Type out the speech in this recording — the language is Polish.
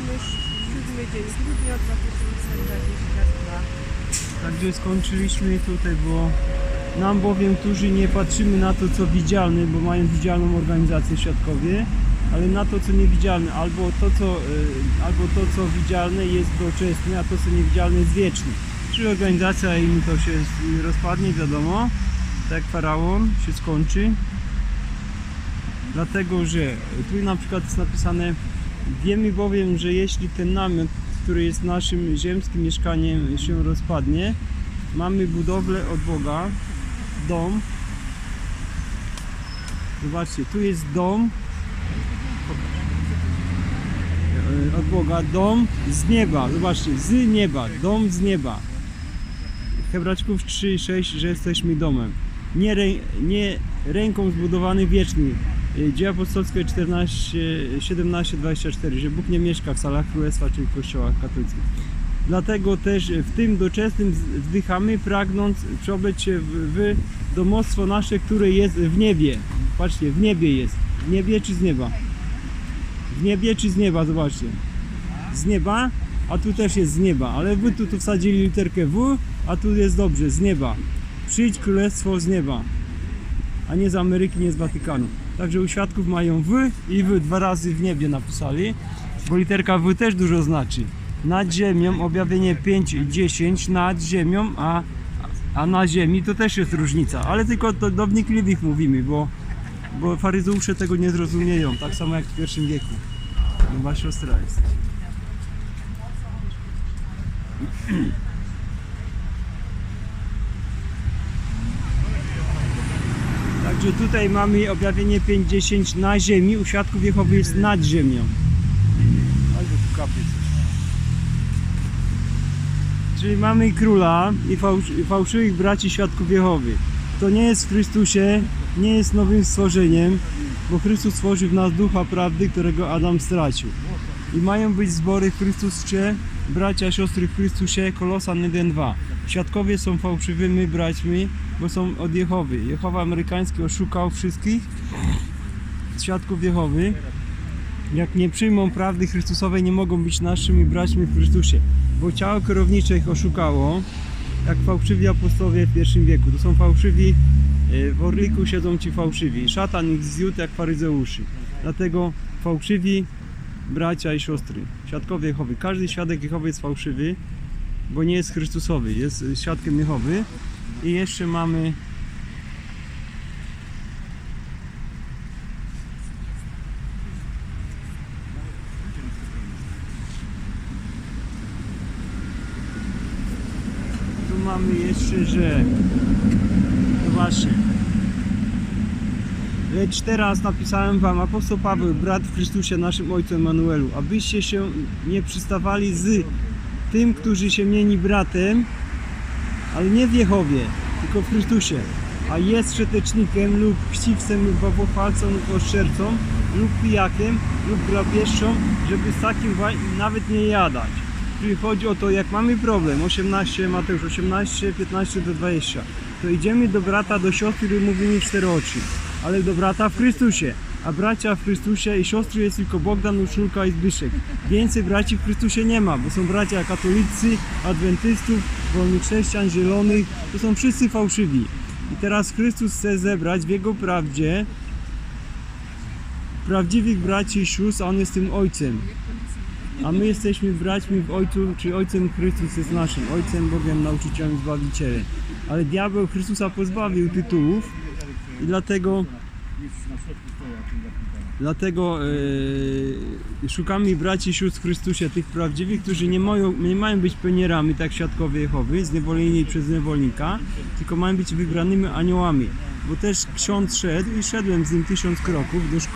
Mamy siódmy dzień grudnia 2022. Także skończyliśmy tutaj, bo nam bowiem, którzy nie patrzymy na to, co widzialne, bo mają widzialną organizację świadkowie, ale na to, co niewidzialne, albo to, co, y, albo to, co widzialne jest doczesne, a to, co niewidzialne jest wieczne. Czyli organizacja im to się rozpadnie, wiadomo, tak faraon się skończy. Dlatego, że tu na przykład jest napisane Wiemy bowiem, że jeśli ten namiot, który jest naszym ziemskim mieszkaniem się rozpadnie, mamy budowlę od Boga, dom. Zobaczcie, tu jest dom e, od Boga, dom z nieba. Zobaczcie, z nieba, dom z nieba. Hebrajczyków 3,6, że jesteśmy domem. Nie, rę, nie ręką zbudowany wieczny. Y, Dzieje apostolskie 14, 17, 24, że Bóg nie mieszka w salach królestwa, czyli w kościołach katolickich. Dlatego też w tym doczesnym wdychamy, pragnąc przeobyć się w, w domostwo nasze, które jest w niebie. Patrzcie, w niebie jest. W niebie czy z nieba? W niebie czy z nieba, zobaczcie. Z nieba, a tu też jest z nieba, ale wy tu, tu wsadzili literkę W, a tu jest dobrze, z nieba. Przyjdź królestwo z nieba, a nie z Ameryki, nie z Watykanu. Także u świadków mają W i W, dwa razy w niebie napisali, bo literka W też dużo znaczy. Nad ziemią, objawienie 5 i 10, nad ziemią, a, a na ziemi to też jest różnica, ale tylko do, do wnikliwych mówimy, bo, bo faryzeusze tego nie zrozumieją, tak samo jak w pierwszym wieku. Chyba siostra jest. Także tutaj mamy objawienie 5.10 na ziemi, u świadków Jehowy jest nad ziemią. Albo tu kapie coś. Czyli mamy króla i fałsz, fałszywych braci świadków Jehowy. To nie jest w Chrystusie, nie jest nowym stworzeniem, bo Chrystus stworzył w nas ducha prawdy, którego Adam stracił. I mają być zbory w Chrystusie, bracia, siostry w Chrystusie, Kolosan 1.2. Świadkowie są fałszywymi braćmi, bo są od Jehowy. Jehowa amerykański oszukał wszystkich świadków Jehowy. Jak nie przyjmą prawdy Chrystusowej, nie mogą być naszymi braćmi w Chrystusie. Bo ciało kierownicze ich oszukało, jak fałszywi apostołowie w pierwszym wieku. To są fałszywi, e, w orliku siedzą ci fałszywi. Szatan ich zjódł jak faryzeuszy. Dlatego fałszywi bracia i siostry, świadkowie Jehowy. Każdy świadek Jehowy jest fałszywy, bo nie jest Chrystusowy, jest y, świadkiem Jehowy. I jeszcze mamy tu mamy jeszcze, że zobaczcie Lecz teraz napisałem wam apostoł Paweł, brat w Chrystusie, naszym Ojcu Emanuelu, abyście się nie przystawali z tym, którzy się mieni bratem, ale nie w Jehowie, tylko w Chrystusie, a jest przetecznikiem lub chciwcem lub bałwochwalcą lub oszczercą lub pijakiem lub grabieżcą, żeby z takim nawet nie jadać. Czyli chodzi o to, jak mamy problem, 18, Mateusz 18, 15 do 20, to idziemy do brata, do siostry i mówimy w cztery oczy, ale do brata w Chrystusie. A bracia w Chrystusie i siostry jest tylko Bogdan, Urszulka i Zbyszek. Więcej braci w Chrystusie nie ma, bo są bracia katolicy, adwentystów, wolnych chrześcijan, zielonych. To są wszyscy fałszywi. I teraz Chrystus chce zebrać w Jego prawdzie prawdziwych braci i sióstr, a On jest tym Ojcem. A my jesteśmy braćmi w Ojcu, czyli Ojcem Chrystus jest naszym, Ojcem Bogiem, nauczycielem, Zbawicielem. Ale diabeł Chrystusa pozbawił tytułów i dlatego Dlatego e, szukamy braci sióstr w Chrystusie, tych prawdziwych, którzy nie, mają, nie mają być pionierami, tak świadkowie Jehowy, zniewoleni przez niewolnika, tylko mają być wybranymi aniołami. Bo też ksiądz szedł i szedłem z nim tysiąc kroków do szkoły.